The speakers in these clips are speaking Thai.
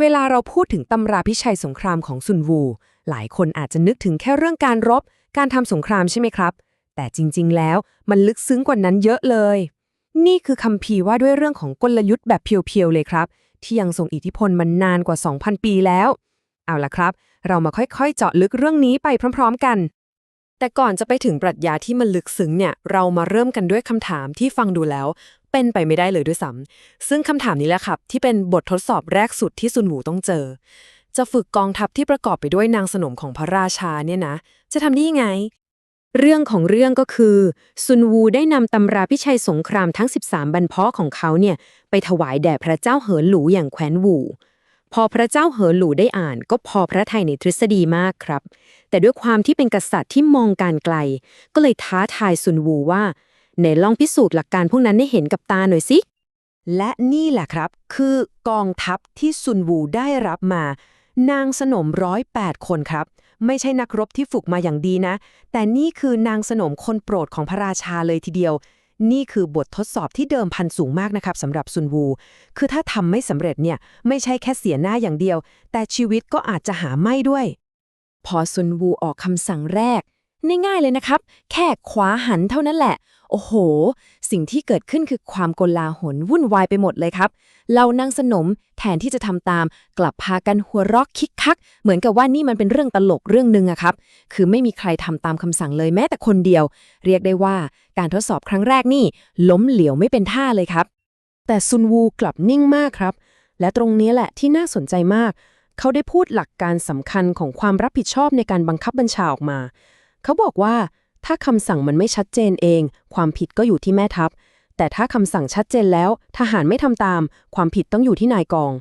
เวลาเราพูดถึงตำราพิชัยสงครามของซุนวู หลายคนอาจจะนึกถึงแค่เรื่องการรบ การทำสงครามใช่ไหมครับ แต่จริง ๆ แล้วมันลึกซึ้งกว่านั้นเยอะเลย นี่คือคำพีว่าด้วยเรื่องของกลยุทธ์แบบเพียวๆเลยครับ ที่ยังทรงอิทธิพลมานานกว่า 2,000 ปีแล้ว เอาละครับ เรามาค่อยๆ เจาะลึกเรื่องนี้ไปพร้อม ๆ กัน แต่ก่อนจะไปถึงปรัชญาที่มันลึกซึ้งเนี่ย เรามาเริ่มกันด้วยคำถามที่ฟังดูแล้ว เป็นไปไม่ได้เลยด้วยซ้ำซึ่งคำถามนี้แหละครับ ที่เป็นบททดสอบแรกสุดที่ซุนหวูต้องเจอ จะฝึกกองทัพที่ประกอบไปด้วยนางสนมของพระราชาเนี่ยนะ จะทำได้ยังไง เรื่องของเรื่องก็คือ ซุนวูได้นำตำราพิชัยสงครามทั้ง 13 บรรพาของเขาเนี่ยไปถวายแด่พระเจ้าเหอหลูอย่างแคว้นวูพอพระเจ้าเหอหลูได้อ่านก็พอพระทัยในทฤษฎีมากครับ แต่ด้วยความที่เป็นกษัตริย์ที่มองการไกล ก็เลยท้าทายซุนวูว่า ไหนลองพิสูจน์หลักการพวกนั้นให้เห็นกับตาหน่อยสิ และนี่แหละครับ คือกองทัพที่ซุนวูได้รับมา นางสนมร้อยแปดคนครับ ไม่ใช่นักรบที่ฝึกมาอย่างดีนะ แต่นี่คือนางสนมคนโปรดของพระราชาเลยทีเดียว นี่คือบททดสอบที่เดิมพันสูงมากนะครับสำหรับซุนวู คือถ้าทำไม่สำเร็จเนี่ยไม่ใช่แค่เสียหน้าอย่างเดียว แต่ชีวิตก็อาจจะหาไม่ด้วย พอซุนวูออกคำสั่งแรก ง่ายๆเลยนะครับ แค่ขวาหันเท่านั้นแหละ โอ้โห สิ่งที่เกิดขึ้นคือความโกลาหลวุ่นวายไปหมดเลยครับเรานางสนมแทนที่จะทำตาม กลับพากันหัวเรอกคิกคัก เหมือนกับว่านี่มันเป็นเรื่องตลกเรื่องหนึ่งอะครับ คือไม่มีใครทำตามคำสั่งเลยแม้แต่คนเดียว เรียกได้ว่าการทดสอบครั้งแรกนี่ ล้มเหลวไม่เป็นท่าเลยครับ แต่ซุนวูกลับนิ่งมากครับ และตรงนี้แหละที่น่าสนใจมาก เขาได้พูดหลักการสำคัญของความรับผิดชอบในการบังคับบัญชาออกมา เขาบอกว่า ถ้าคำสั่งมันไม่ชัดเจนเอง ความผิดก็อยู่ที่แม่ทัพ แต่ถ้าคำสั่งชัดเจนแล้ว ทหารไม่ทำตาม ความผิดต้องอยู่ที่นายกอง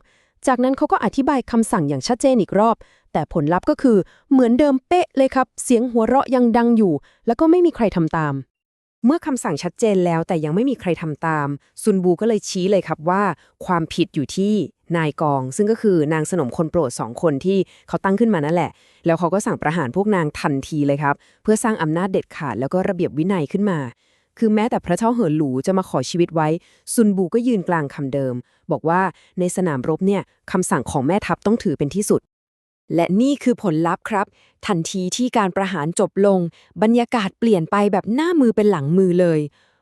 จากนั้นเขาก็อธิบายคำสั่งอย่างชัดเจนอีกรอบ แต่ผลลัพธ์ก็คือเหมือนเดิมเป๊ะเลยครับ เสียงหัวเราะยังดังอยู่ แล้วก็ไม่มีใครทำตาม เมื่อคำสั่งชัดเจนแล้วแต่ยังไม่มีใครทำตาม ซุนบูก็เลยชี้เลยครับว่า ความผิดอยู่ที่นายกอง ซึ่งก็คือนางสนมคนโปรดสองคนที่เขาตั้งขึ้นมานั่นแหละ แล้วเขาก็สั่งประหารพวกนางทันทีเลยครับ เพื่อสร้างอำนาจเด็ดขาดแล้วก็ระเบียบวินัยขึ้นมา คือแม้แต่พระเจ้าเหินหลูจะมาขอชีวิตไว้ ซุนบูก็ยืนกลางคำเดิม บอกว่าในสนามรบเนี่ยคำสั่งของแม่ทัพต้องถือเป็นที่สุด และนี่คือผลลัพธ์ครับ ทันทีที่การประหารจบลง บรรยากาศเปลี่ยนไปแบบหน้ามือเป็นหลังมือเลย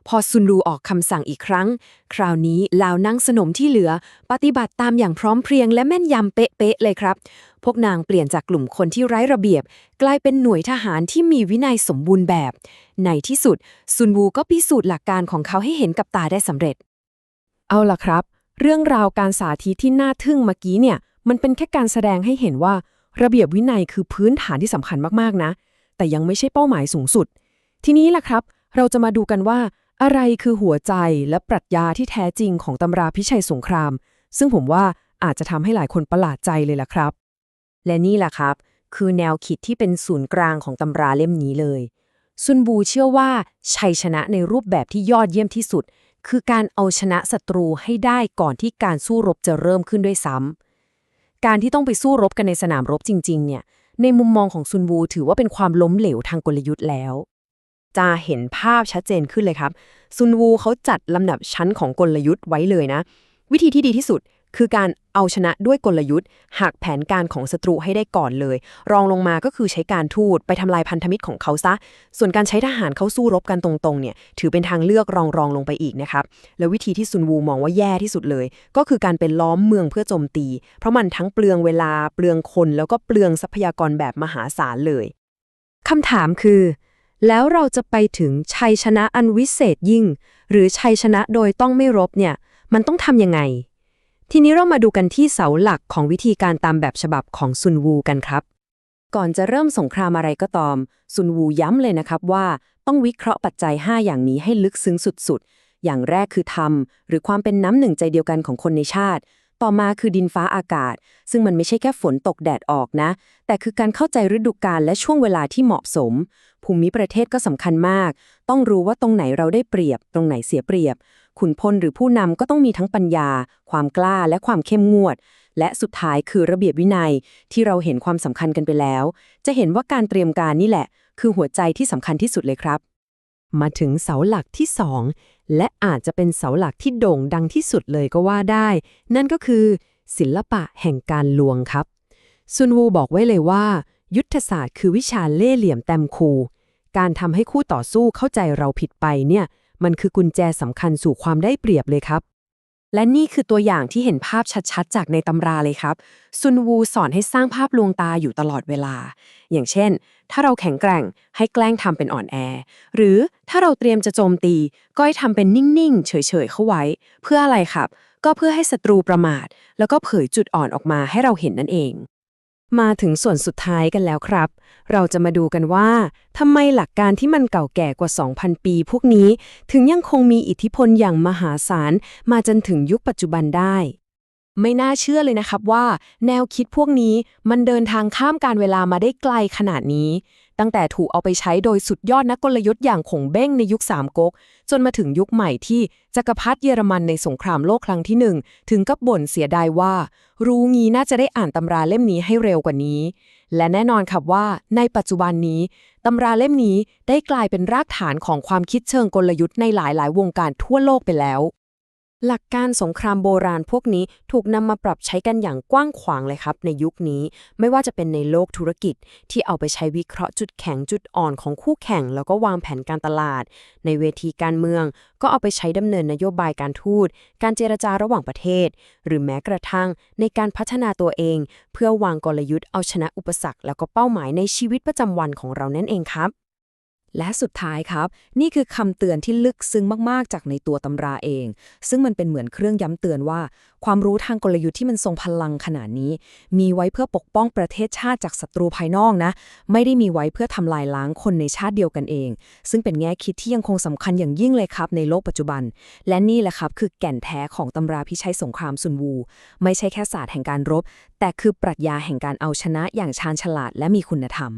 พอซุนรูออกคำสั่งอีกครั้ง คราวนี้ลาวนั่งสนมที่เหลือ ปฏิบัติตามอย่างพร้อมเพรียงและแม่นยำเป๊ะๆเลยครับ พวกนางเปลี่ยนจากกลุ่มคนที่ไร้ระเบียบ กลายเป็นหน่วยทหารที่มีวินัยสมบูรณ์แบบ ในที่สุด ซุนวูก็พิสูจน์หลักการของเขาให้เห็นกับตาได้สำเร็จ เอาล่ะครับ เรื่องราวการสาธิตที่น่าทึ่งเมื่อกี้เนี่ย มันเป็นแค่การแสดงให้เห็นว่า ระเบียบวินัยคือพื้นฐานที่สำคัญมากๆนะ แต่ยังไม่ใช่เป้าหมายสูงสุด ทีนี้ล่ะครับ เราจะมาดูกันว่า อะไรคือหัวใจและปรัชญาที่แท้จริงของตำราพิชัยสงคราม ซึ่งผมว่าอาจจะทำให้หลายคนประหลาดใจเลยล่ะครับ และนี่แหละครับ คือแนวคิดที่เป็นศูนย์กลางของตำราเล่มนี้เลยซุนบูเชื่อว่าชัยชนะในรูปแบบที่ยอดเยี่ยมที่สุด คือการเอาชนะศัตรูให้ได้ก่อนที่การสู้รบจะเริ่มขึ้นด้วยซ้ำ การที่ต้องไปสู้รบกันในสนามรบจริง ๆ เนี่ย ในมุมมองของซุนวูถือว่าเป็นความล้มเหลวทางกลยุทธ์แล้ว จะเห็นภาพชัดเจนขึ้นเลยครับ ซุนวูเขาจัดลำดับชั้นของกลยุทธ์ไว้เลยนะ วิธีที่ดีที่สุด คือการเอาชนะด้วยกลยุทธ์หักแผนการของศัตรูให้ได้ก่อนเลย รองลงมาก็คือใช้การทูตไปทำลายพันธมิตรของเขาซะ ส่วนการใช้ทหารเข้าสู้รบกันตรงๆเนี่ยถือเป็นทางเลือกรองรองลงไปอีกนะครับ แล้ววิธีที่ซุนวูมองว่าแย่ที่สุดเลย ก็คือการเป็นล้อมเมืองเพื่อโจมตี เพราะมันทั้งเปลืองเวลาเปลืองคนแล้วก็เปลืองทรัพยากรแบบมหาศาลเลยคำถามคือ แล้วเราจะไปถึงชัยชนะอันวิเศษยิ่ง หรือชัยชนะโดยต้องไม่รบเนี่ย มันต้องทำยังไง ทีนี้เรามาดูกันที่เสาหลักของวิธีการตามแบบฉบับของซุนวูกันครับ ก่อนจะเริ่มสงครามอะไรก็ตามซุนวูย้ำเลยนะครับว่า ต้องวิเคราะห์ปัจจัย 5 อย่างนี้ให้ลึกซึ้งสุดๆ อย่างแรกคือธรรม หรือความเป็นน้ำหนึ่งใจเดียวกันของคนในชาติ ต่อมาคือดินฟ้าอากาศ ซึ่งมันไม่ใช่แค่ฝนตกแดดออกนะ แต่คือการเข้าใจฤดูกาลและช่วงเวลาที่เหมาะสม ภูมิประเทศก็สำคัญมาก ต้องรู้ว่าตรงไหนเราได้เปรียบ ตรงไหนเสียเปรียบ ขุนพลหรือผู้นำก็ต้องมีทั้งปัญญา ความกล้าและความเข้มงวด และสุดท้ายคือระเบียบวินัยที่เราเห็นความสำคัญกันไปแล้ว จะเห็นว่าการเตรียมการนี่แหละ คือหัวใจที่สำคัญที่สุดเลยครับ มาถึงเสาหลักที่2และอาจจะเป็นเสาหลักที่โด่งดังที่สุดเลยก็ว่าได้ นั่นก็คือ ศิลปะแห่งการลวงครับซุนวูบอกไว้เลยว่า ยุทธศาสตร์คือวิชาเล่ห์เหลี่ยมแต้มคูการทำให้คู่ต่อสู้เข้าใจเราผิดไปเนี่ย มันคือกุญแจสำคัญสู่ความได้เปรียบเลยครับ และนี่คือตัวอย่างที่เห็นภาพชัดๆ จากในตำราเลยครับ ซุนวูสอนให้สร้างภาพลวงตาอยู่ตลอดเวลา อย่างเช่น ถ้าเราแข็งแกร่งให้แกล้งทำเป็นอ่อนแอ หรือถ้าเราเตรียมจะโจมตี ก็ให้ทำเป็นนิ่งๆ เฉยๆเข้าไว้ เพื่ออะไรครับ ก็เพื่อให้ศัตรูประมาท แล้วก็เผยจุดอ่อนออกมาให้เราเห็นนั่นเอง มาถึงส่วนสุดท้ายกันแล้วครับ เราจะมาดูกันว่าทำไมหลักการที่มันเก่าแก่กว่า 2,000 ปี พวกนี้ ถึงยังคงมีอิทธิพลอย่างมหาศาล มาจนถึงยุคปัจจุบันได้ ไม่น่าเชื่อเลยนะครับว่า แนวคิดพวกนี้มันเดินทางข้ามการเวลามาได้ไกลขนาดนี้ ตั้งแต่ถูกเอาไปใช้โดยสุดยอดนักกลยุทธ์อย่างขงเบ้งในยุคสามก๊ก จนมาถึงยุคใหม่ที่จักรพรรดิเยอรมันในสงครามโลกครั้งที่หนึ่งถึงกับบ่นเสียดายว่า รู้งี้น่าจะได้อ่านตำราเล่มนี้ให้เร็วกว่านี้ และแน่นอนครับว่า ในปัจจุบันนี้ตำราเล่มนี้ได้กลายเป็นรากฐานของความคิดเชิงกลยุทธ์ในหลายๆ วงการทั่วโลกไปแล้ว หลักการสงครามโบราณพวกนี้ถูกนำมาปรับใช้กันอย่างกว้างขวางเลยครับ ในยุคนี้ไม่ว่าจะเป็นในโลกธุรกิจ ที่เอาไปใช้วิเคราะห์จุดแข็งจุดอ่อนของคู่แข่ง แล้วก็วางแผนการตลาด ในเวทีการเมือง ก็เอาไปใช้ดำเนินนโยบายการทูต การเจรจาระหว่างประเทศ หรือแม้กระทั่งในการพัฒนาตัวเอง เพื่อวางกลยุทธ์เอาชนะอุปสรรค แล้วก็เป้าหมายในชีวิตประจำวันของเรานั่นเองครับ และสุดท้ายครับ นี่คือคำเตือนที่ลึกซึ้งมากๆ จากในตัวตำราเอง ซึ่งมันเป็นเหมือนเครื่องย้ำเตือนว่า ความรู้ทางกลยุทธ์ที่มันทรงพลังขนาดนี้ มีไว้เพื่อปกป้องประเทศชาติจากศัตรูภายนอกนะ ไม่ได้มีไว้เพื่อทำลายล้างคนในชาติเดียวกันเอง ซึ่งเป็นแง่คิดที่ยังคงสำคัญอย่างยิ่งเลยครับในโลกปัจจุบัน และนี่แหละครับคือแก่นแท้ของตำราพิชัยสงครามซุนวู ไม่ใช่แค่ศาสตร์แห่งการรบ แต่คือปรัชญาแห่งการเอาชนะอย่างชาญฉลาดและมีคุณธรรม